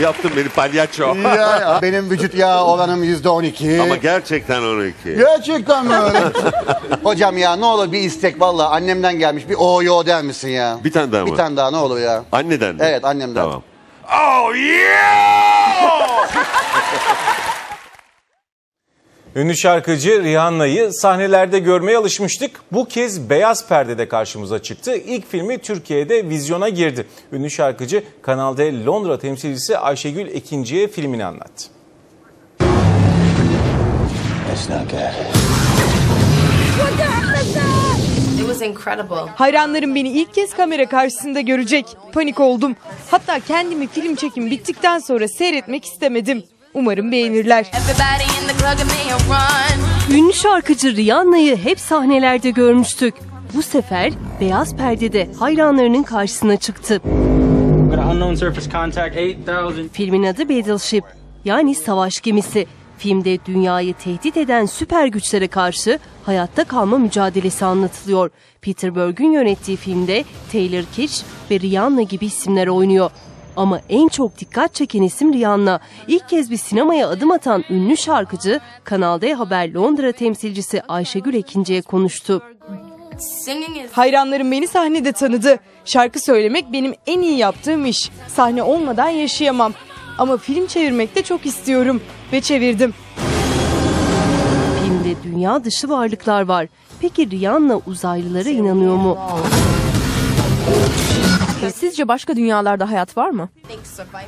Yaptın beni palyaço. ya, ya, benim vücut yağ oranım yüzde on iki. Ama gerçekten 12. Gerçekten mi öyle? Hocam ya ne olur bir istek valla annemden gelmiş bir o yo der misin ya? Bir tane daha Bir mı? tane daha ne olur ya? Anneden de. Evet, annemden. Tamam. Oh yeah! Ünlü şarkıcı Rihanna'yı sahnelerde görmeye alışmıştık. Bu kez beyaz perdede karşımıza çıktı. İlk filmi Türkiye'de vizyona girdi. Ünlü şarkıcı Kanal D Londra temsilcisi Ayşegül Ekinci'ye filmini anlattı. Hayranlarım beni ilk kez kamera karşısında görecek. Panik oldum. Hatta kendimi film çekim bittikten sonra seyretmek istemedim. Umarım beğenirler. Ünlü şarkıcı Rihanna'yı hep sahnelerde görmüştük. Bu sefer beyaz perdede hayranlarının karşısına çıktı. Got an unknown surface contact 8000. Filmin adı Battleship yani savaş gemisi. Filmde dünyayı tehdit eden süper güçlere karşı hayatta kalma mücadelesi anlatılıyor. Peter Berg'ün yönettiği filmde Taylor Kitsch ve Rihanna gibi isimler oynuyor. Ama en çok dikkat çeken isim Rihanna. İlk kez bir sinemaya adım atan ünlü şarkıcı Kanal D Haber Londra temsilcisi Ayşegül Ekinci'ye konuştu. Hayranlarım beni sahnede tanıdı. Şarkı söylemek benim en iyi yaptığım iş. Sahne olmadan yaşayamam. Ama film çevirmek de çok istiyorum ve çevirdim. Filmde dünya dışı varlıklar var. Peki Rihanna uzaylılara inanıyor mu? Sizce başka dünyalarda hayat var mı?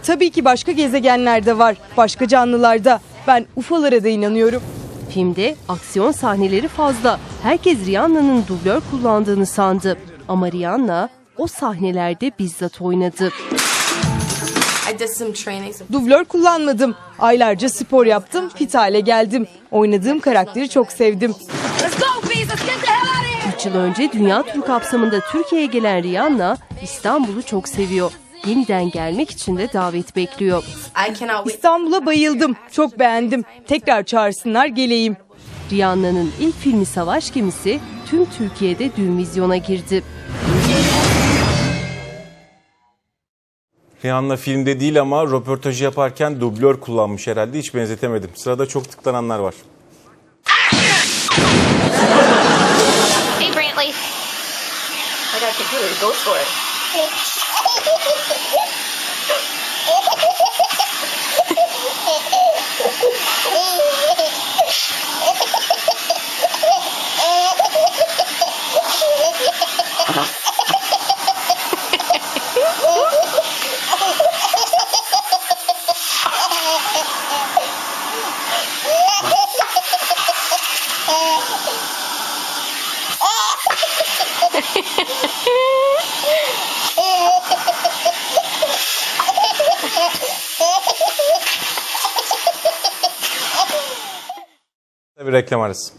Tabii ki başka gezegenlerde var, başka canlılarda. Ben UFO'lara da inanıyorum. Filmde aksiyon sahneleri fazla. Herkes Rihanna'nın dublör kullandığını sandı. Ama Rihanna o sahnelerde bizzat oynadı. Dublör kullanmadım. Aylarca spor yaptım, fit hale geldim. Oynadığım karakteri çok sevdim. Yıl önce dünya turu kapsamında Türkiye'ye gelen Rihanna İstanbul'u çok seviyor. Yeniden gelmek için de davet bekliyor. İstanbul'a bayıldım. Çok beğendim. Tekrar çağırsınlar geleyim. Rihanna'nın ilk filmi Savaş Gemisi tüm Türkiye'de dün vizyona girdi. Rihanna filmde değil ama röportajı yaparken dublör kullanmış herhalde. Hiç benzetemedim. Sırada çok tıklananlar var. do. Go for it. Bir reklam arası.